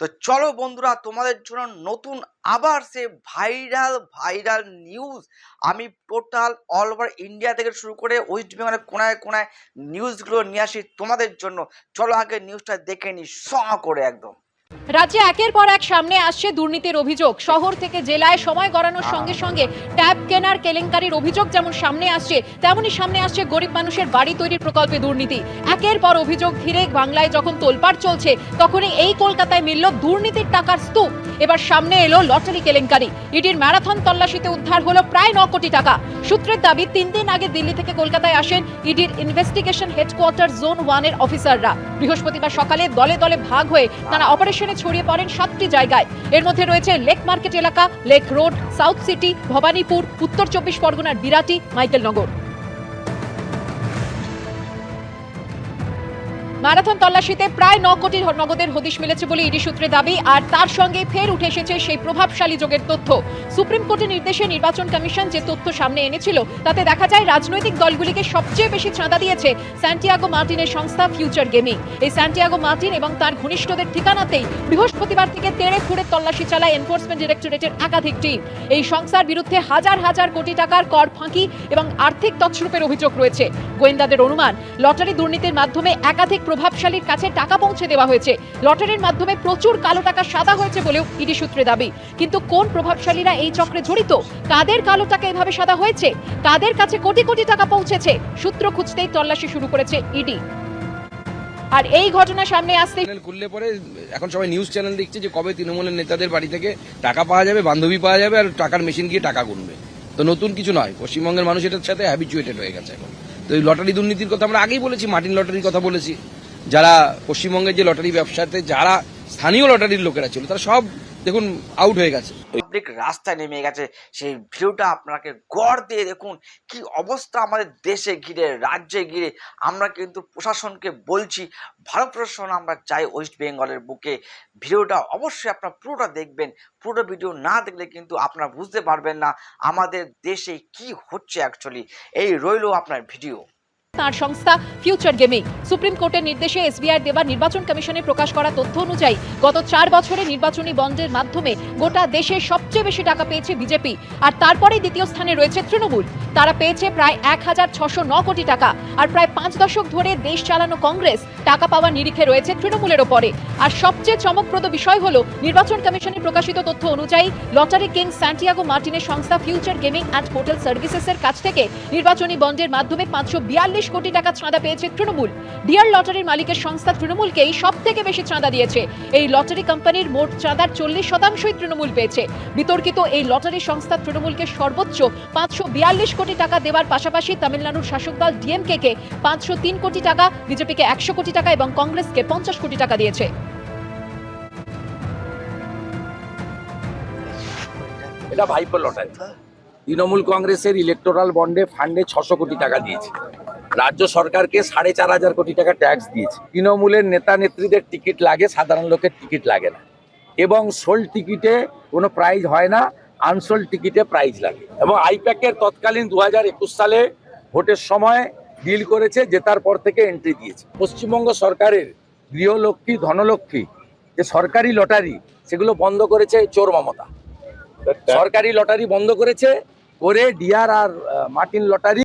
তো চলো বন্ধুরা, তোমাদের জন্য নতুন আবার সে ভাইরাল ভাইরাল নিউজ আমি টোটাল অল ওভার ইন্ডিয়া থেকে শুরু করে ওয়েস্ট বেঙ্গলের কোনায় কোনায় নিউজগুলো নিয়ে আসি তোমাদের জন্য। চলো আগে নিউজটা দেখে নিই, স করে একদম। রাজ্যে একের পর এক সামনে আসছে দুর্নীতির অভিযোগ। শহর থেকে জেলায় সময় গড়ানোর সঙ্গে সঙ্গে ট্যাব কেনার কেলেঙ্কারির অভিযোগ যেমন সামনে আসছে, তেমনই সামনে আসছে গরিব মানুষের বাড়ি তৈরির প্রকল্পে দুর্নীতি। একের পর অভিযোগ ঘিরে বাংলায় যখন তোলপাড় চলছে, তখনই এই কলকাতায় মিলল দুর্নীতির টাকার স্তূপ। এবার সামনে এলো লটারি কেলেঙ্কারি। ইডির ম্যারাথন তল্লাশিতে উদ্ধার হলো প্রায় ন কোটি টাকা। সূত্রের দাবি, তিন দিন আগে দিল্লি থেকে কলকাতায় আসেন ইডির ইনভেস্টিগেশন হেডকোয়ার্টার জোন ওয়ানের অফিসাররা বৃহস্পতিবার সকালে দলে দলে ভাগ হয়ে তারা অপারেশনে ছড়িয়ে পড়েন সাতটি জায়গায়। এর মধ্যে রয়েছে লেক মার্কেট এলাকা, lake road, south city, Bhowanipore, উত্তর চব্বিশ পরগনার বিরাটি, মাইকেলনগর। ম্যারাথন তল্লাশিতে প্রায় ন কোটি নগদের হদিশ মিলেছে বলে ইডি সূত্রে দাবি, আর তার সঙ্গে ফের উঠে এসেছে সেই প্রভাবশালী যোগের তথ্য। সুপ্রিম কোর্টের নির্দেশে নির্বাচন কমিশন যে তথ্য সামনে এনেছিল, তাতে দেখা যায় রাজনৈতিক দলগুলিকে সবচেয়ে বেশি চাঁদা দিয়েছে স্যান্টিয়াগো মার্টিনের সংস্থা ফিউচার গেমিং। এই স্যান্টিয়াগো মার্টিন এবং তার ঘনিষ্ঠদের ঠিকানাতেই বৃহস্পতিবার থেকে তেড়ে ফুড়ে তল্লাশি চালায় এনফোর্সমেন্ট ডিরেক্টরেটের একাধিক টিম। এই সংস্থার বিরুদ্ধে হাজার হাজার কোটি টাকার কর ফাঁকি এবং আর্থিক তছরূপের অভিযোগ রয়েছে। গোয়েন্দাদের অনুমান, লটারি দুর্নীতির মাধ্যমে একাধিক প্রভাবশালীর কাছে টাকা পৌঁছে দেওয়া হয়েছে। লটারির মাধ্যমে প্রচুর কালো টাকা সাদা হয়েছে বলেও ইডি সূত্রে দাবি। কিন্তু কোন প্রভাবশালীরা এই চক্রে জড়িত? কাদের কালো টাকা এভাবে সাদা হয়েছে? কাদের কাছে কোটি কোটি টাকা পৌঁছেছে? সূত্র খুঁজতেই তল্লাশি শুরু করেছে ইডি। আর এই ঘটনা সামনে আসতে খুললে পরে এখন সবাই নিউজ চ্যানেল দেখছে যে কবে তৃণমূলের নেতাদের বাড়ি থেকে টাকা পাওয়া যাবে, বান্ধবী পাওয়া যাবে আর টাকার মেশিন গিয়ে টাকা গুনবে। তো নতুন কিছু নয়, পশ্চিমবঙ্গের মানুষ এটার সাথে হ্যাবিচুয়েটেড হয়ে গেছে এখন। তো এই লটারি দুর্নীতির কথা আমরা আগেই বলেছি, মার্টিন লটারির কথা বলেছি। যারা পশ্চিমবঙ্গের যে লটারি ব্যবসাতে, যারা স্থানীয় লটারির লোকেরা ছিল, তারা সব দেখুন আউট হয়ে গেছে। পাবলিক রাস্তায় নেমে গেছে, সেই ভিডিওটা আপনাকে গড় দিয়ে দেখুন, কি অবস্থা আমাদের দেশে ঘিরে, রাজ্যে ঘিরে। আমরা কিন্তু প্রশাসনকে বলছি, ভারত প্রশাসন আমরা চাই ওয়েস্ট বেঙ্গলের বুকে। ভিডিওটা অবশ্যই আপনার পুরোটা দেখবেন পুরো ভিডিও না দেখলে কিন্তু আপনারা বুঝতে পারবেন না আমাদের দেশে কি হচ্ছে অ্যাকচুয়ালি এই রইল আপনার ভিডিও তার সংস্থা ফিউচার গেমিং সুপ্রিম কোর্টের নির্দেশে এসবিআই দেওয়া নির্বাচন কমিশনের প্রকাশ করা তথ্য অনুযায়ী গত চার বছরে নির্বাচনী বন্ডের মাধ্যমে গোটা দেশে সবচেয়ে বেশি টাকা পেয়েছে বিজেপি। আর তারপরেই দ্বিতীয় স্থানে রয়েছে তৃণমূল। তারা পেয়েছে প্রায় এক হাজার ছশো ন কোটি টাকা। আর প্রায় পাঁচ দশক ধরে দেশ চালানো কংগ্রেস টাকা পাওয়ার নিরিখে রয়েছে তৃণমূলের ওপরে। আর সবচেয়ে চমকপ্রদ বিষয় হলো নির্বাচন কমিশনের প্রকাশিত তথ্য অনুযায়ী লটারি কিং স্যান্টিয়াগো মার্টিনের সংস্থা ফিউচার গেমিং অ্যান্ড হোটেল সার্ভিসেসের কাছ থেকে নির্বাচনী বন্ডের মাধ্যমে পাঁচশো বিয়াল্লিশ কোটি টাকা চাঁদা পেয়েছে তৃণমূল। ডিয়ার লটারির মালিকের সংস্থা তৃণমূলকেই সব থেকে বেশি চাঁদা দিয়েছে। এই লটারি কোম্পানির মোট চাঁদার চল্লিশ শতাংশই তৃণমূল পেয়েছে। বিতর্কিত এই লটারি সংস্থা তৃণমূলকে সর্বোচ্চ পাঁচশো বিয়াল্লিশ কোটি টাকা দেওয়ার পাশাপাশি তামিলনাড়ুর শাসক দল ডিএমকে কে পাঁচশো তিন কোটি টাকা, বিজেপিকে একশো কোটি টাকা এবং কংগ্রেসকে পঞ্চাশ কোটি টাকা দিয়েছে। এটা লটারি। তৃণমূল কংগ্রেসের ইলেকটোরাল বন্ডে ফান্ডে ছশো কোটি টাকা দিয়েছে। রাজ্য সরকারকে সাড়ে চার হাজার কোটি টাকা ট্যাক্স দিয়েছে। তৃণমূলের নেতা নেত্রীদের টিকিট লাগে সাধারণ লোকের টিকিট লাগে না। এবং সোল টিকিটে কোনো প্রাইজ হয় না আনসোল টিকিটে প্রাইজ লাগে। এবং আইপ্যাকের তৎকালীন দু হাজার একুশ সালে ভোটের সময় ডিল করেছে জেতার পর থেকে এন্ট্রি দিয়েছে। পশ্চিমবঙ্গ সরকারের গৃহলক্ষ্মী ধনলক্ষ্মী যে সরকারি লটারি সেগুলো বন্ধ করেছে চোর মমতা। সরকারি লটারি বন্ধ করেছে করে ডিআর আর মার্টিন লটারি